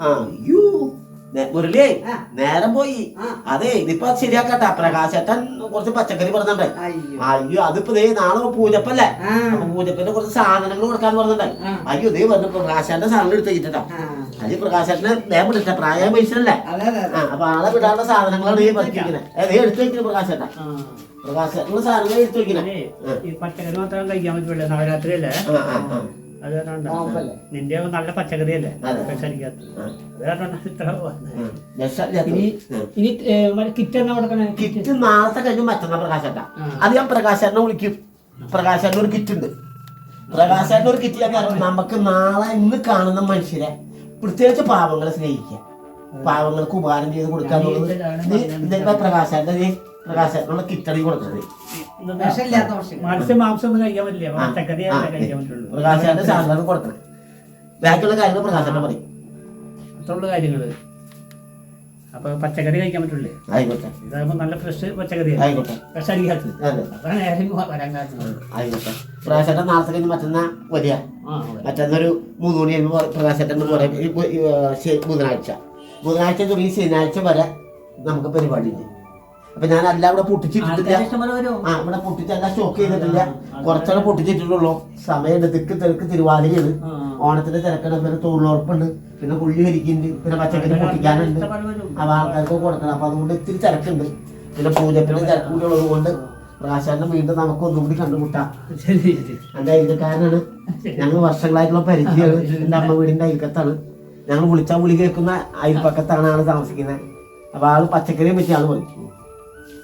ആ. അയ്യോ. നേ- മുരളിയേ നേരം പോയി. അതെ ഇതിപ്പോ ശരിയാക്കട്ടെ. പ്രകാശേട്ടൻ കുറച്ച് പച്ചക്കറി പറഞ്ഞിട്ടുണ്ടേ. അയ്യോ. അതിപ്പോ ദേ നാളെ പൂജപ്പല്ലേ? അപ്പൊ പൂജപ്പിന്റെ കുറച്ച് സാധനങ്ങൾ കൊടുക്കാന്ന് പറഞ്ഞിട്ടുണ്ടായി അയ്യോ ദേ പറഞ്ഞു പ്രകാശേട്ടന്റെ സാധനം എടുത്ത് വെച്ചിട്ടാ. ആ. അത് പ്രകാശേട്ടനെ വേഗം വിളിച്ച പ്രായം പൈസല്ലേ അപ്പൊ ആളെ വിടാനുള്ള സാധനങ്ങളാണ് ഈ പറ്റിക്കുന്നത് ഏ ദേ എടുത്ത് വെക്കുന്നത് പ്രകാശേട്ടാ. പ്രകാശേട്ടനുള്ള സാധനങ്ങൾ എടുത്തു വെക്കണേ ഈ പച്ചക്കറി മാത്രം കഴിക്കാൻ പറ്റില്ല നവരാത്രി അല്ലേ? ആ ആ ആ. അത് കാരണം? നിന്റെ നല്ല പച്ചക്കറി അല്ലേ അതെ. വിഷടിക്കാത്ത ആ. അത് കാരണം ഇത്ര വന്നത്. ആ. വിഷമില്ലാത്ത- ഇനി ആ. ഇനി കിറ്റ് എന്നാ കൊടുക്കണേ കിറ്റ് നാളത്തെ കഴിഞ്ഞ് മറ്റന്നാ പ്രകാശേട്ടാ ആ. അത് ഞാൻ പ്രകാശനെ വിളിക്കും പ്രകാശന്റെ ഒരു കിറ്റ് ഉണ്ട് പ്രകാശന്റെ ഒരു കിറ്റ് ഞാൻ പറഞ്ഞു നമുക്ക് നാളെ ഇന്ന് കാണുന്ന മനുഷ്യരെ പ്രത്യേകിച്ച് പാവങ്ങളെ സ്നേഹിക്കുക പാവങ്ങൾക്ക് ഉപകാരം ചെയ്ത് കൊടുക്കാൻ എന്നുള്ളത് നീ ഇതിപ്പോ പ്രകാശേട്ടൻ കിറ്റടി കൊടുക്കുന്നത് മാംസം ഒന്നും കഴിക്കാൻ പറ്റില്ല. ആ. പച്ചക്കറി ആ. കഴിക്കാൻ പറ്റുള്ളൂ. പ്രകാശേട്ടൻ സാധനം കൊടുക്കണം ബാക്കിയുള്ള കാര്യങ്ങൾ പ്രകാശന്റെ പറയും. അത്രയുള്ള കാര്യങ്ങൾ. അപ്പൊ പച്ചക്കറി കഴിക്കാൻ പറ്റുള്ളേ ആയിക്കോട്ടെ. ഇതാകുമ്പോ നല്ല ഫ്രഷ് പച്ചക്കറി ആയിക്കോട്ടെ. അതാണ് വരാൻ കാരണം ആയിക്കോട്ടെ. പ്രകാശേട്ടൻ നാളത്തെ കഴിഞ്ഞ് മറ്റന്നാ വരിക. മറ്റന്നൊരു മൂന്ന് മണി കഴിയുമ്പോൾ പ്രകാശന്റെ ബുധനാഴ്ച. ബുധനാഴ്ച തുടങ്ങി ശനിയാഴ്ച വരെ നമുക്ക് പരിപാടിയുണ്ട് അപ്പൊ ഞാൻ എല്ലാം ഇവിടെ വരുമോ ആ ഇവിടെ പൊട്ടിച്ച് അല്ല സ്റ്റോക്ക് ചെയ്തിട്ടില്ല. കുറച്ചൊക്കെ പൊട്ടിച്ചിട്ടുള്ളൂ. സമയമുണ്ട്. തിക്ക് തിരക്ക് തിരുവാതിരയാണ്. ഓണത്തിന്റെ തിരക്കാണ് പിന്നെ തൊഴിലുറപ്പുണ്ട്. പിന്നെ പുള്ളി ഹരിക്കുന്നുണ്ട് പിന്നെ പച്ചക്കറി പൊട്ടിക്കാനുണ്ട്. അപ്പൊ ആൾക്കാർക്ക് കൊടുക്കണം. അപ്പൊ അതുകൊണ്ട് ഇത്തിരി തിരക്കുണ്ട്. പിന്നെ പൂജപ്പിന്റെ തിരക്ക് കൂടി ഉള്ളത് കൊണ്ട് പ്രകാശാന്റെ വീണ്ടും നമുക്ക് ഒന്നും കൂടി കണ്ടുമുട്ടാം. എന്റെ അയൽക്കാരനാണ് ഞങ്ങൾ വർഷങ്ങളായിട്ടുള്ള പരിചയമാണ്. എന്റെ അമ്മ വീടിന്റെ അയൽക്കത്താണ് ഞങ്ങൾ വിളിച്ചാൽ വിളി കേൾക്കുന്ന അയൽപ്പക്കത്താണ് ആൾ താമസിക്കുന്നത്. അപ്പൊ ആൾ പച്ചക്കറിയെ പറ്റി ആൾ പറയും.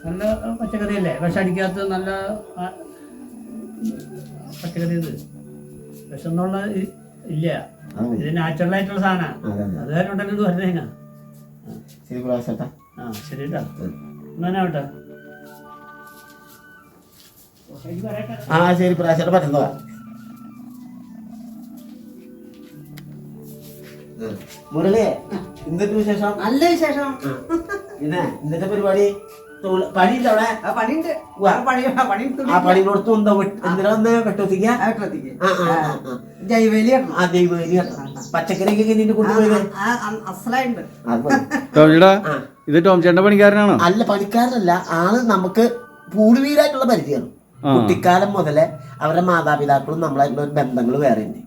നല്ല പച്ചക്കറി അല്ലേ വിഷടിക്കാത്ത നല്ല പച്ചക്കറി ഇത് വിഷം എന്നുള്ള ഇല്ല. ഇത് നാച്ചുറൽ ആയിട്ടുള്ള സാധനമാണ് അതെ, കാരണം ഉണ്ടല്ലോ ഇത് വരുന്നതിനാ ശരി ആ ശരി കേട്ടോ എന്നാവട്ടെ ആ ശരി പ്രകാശേട്ട പറ്റുന്നതാ മുരളിയെ എന്തൊക്കെ വിശേഷം? നല്ല വിശേഷം. പിന്നെ ഇന്നത്തെ പരിപാടി? അവിടെ? പണിയുണ്ട്. പണി എന്താ എന്തിനാ വെട്ടൊത്തിക്ക. ആ. ജൈവേലി പച്ചക്കറിയൊക്കെ കൊണ്ടുപോയത്. ഇത് ടോം ചേട്ടന്റെ പണിക്കാരനാണോ? അല്ല പണിക്കാരനല്ല. ആൾ നമുക്ക് പൂടുവീരായിട്ടുള്ള പരിചയമാണ്. കുട്ടിക്കാലം മുതലേ അവരുടെ മാതാപിതാക്കളും നമ്മളായിട്ടുള്ള ഒരു ബന്ധങ്ങൾ വേറെ ഉണ്ട്.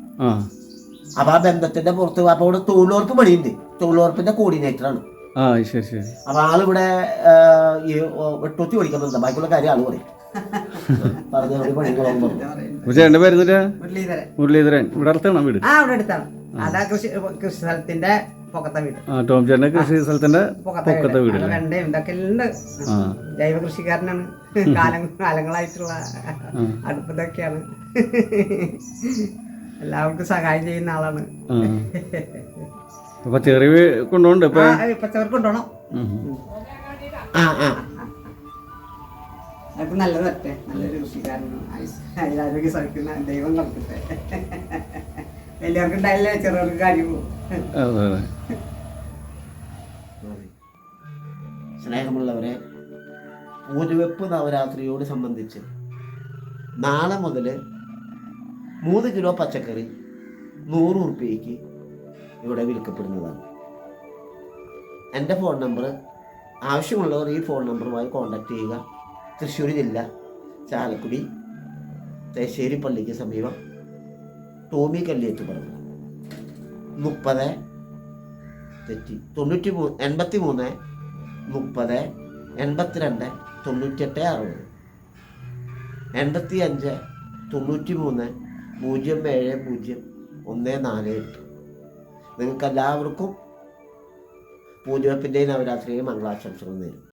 അപ്പൊ ആ ബന്ധത്തിന്റെ പുറത്ത് അപ്പൊ ഇവിടെ തൊഴിലുറപ്പ് പണിയുണ്ട്. തൊഴിലുറപ്പിന്റെ കോർഡിനേറ്റർ ആണ്. ആ ശരി ശരി. അപ്പൊ ആളിവിടെ ഈ ഓടിക്കാൻ ബന്ധം ബാക്കിയുള്ള കാര്യം ആൾ പറയും. മുരളീധരൻ. ഇവിടെ അടുത്താണ് വീട്? ആ അവിടെ അടുത്താണ്. അതാ കൃഷി കൃഷി സ്ഥലത്തിന്റെ പൊക്കത്തെ വീട്. ആ ടോം ചേട്ടന്റെ കൃഷി സ്ഥലത്തിന്റെ പൊക്കത്തെ പൊക്കത്തെ വീട്. വീട് അത് വെണ്ടയും ഇതൊക്കെ ഉണ്ട്. ആ. ജൈവ കൃഷിക്കാരനാണ്. കാലം കാലങ്ങളായിട്ടുള്ള അടുപ്പതൊക്കെയാണ് എല്ലാവർക്കും സഹായം ചെയ്യുന്ന ആളാണ്. അപ്പൊ ചെറിയ കൊണ്ടുണ്ട് ഇപ്പൊ? പച്ചക്കറി കൊണ്ടുപോകണം. ആ ആ. അതൊക്കെ നല്ലത് പറ്റേ. നല്ലൊരു കൃഷിക്കാരനും ആരോഗ്യ സഹിക്കുന്ന ദൈവം കൊടുക്കട്ടെ വലിയവർക്ക് ഉണ്ടായില്ലേ ചെറിയവർക്ക് കാര്യമുള്ളൂ അതെ അതെ. സ്നേഹമുള്ളവരെ പൂജവെപ്പ് നവരാത്രിയോട് സംബന്ധിച്ച് നാളെ മുതൽ മൂന്ന് കിലോ പച്ചക്കറി നൂറ് ഉറുപ്പ്യക്ക് ഇവിടെ വിൽക്കപ്പെടുന്നതാണ്. എന്റെ ഫോൺ നമ്പർ ആവശ്യമുള്ളവർ ഈ ഫോൺ നമ്പറുമായി കോൺടാക്റ്റ് ചെയ്യുക. തൃശ്ശൂർ ജില്ല ചാലക്കുടി തേശ്ശേരി പള്ളിക്ക് സമീപം ടോമി കല്ലിയേറ്റ് പറഞ്ഞു മുപ്പത് തെറ്റി തൊണ്ണൂറ്റി മൂന്ന് എൺപത്തി മൂന്ന് മുപ്പത് എൺപത്തിരണ്ട് തൊണ്ണൂറ്റെട്ട് അറുപത്. എൺപത്തി അഞ്ച് തൊണ്ണൂറ്റി മൂന്ന് പൂജ്യം ഏഴ് പൂജ്യം ഒന്ന് നാല് എട്ട്. നിങ്ങൾക്ക് എല്ലാവർക്കും പൂജവെപ്പിന്റെയും നവരാത്രിയെയും മംഗളാശംസകൾ നേരും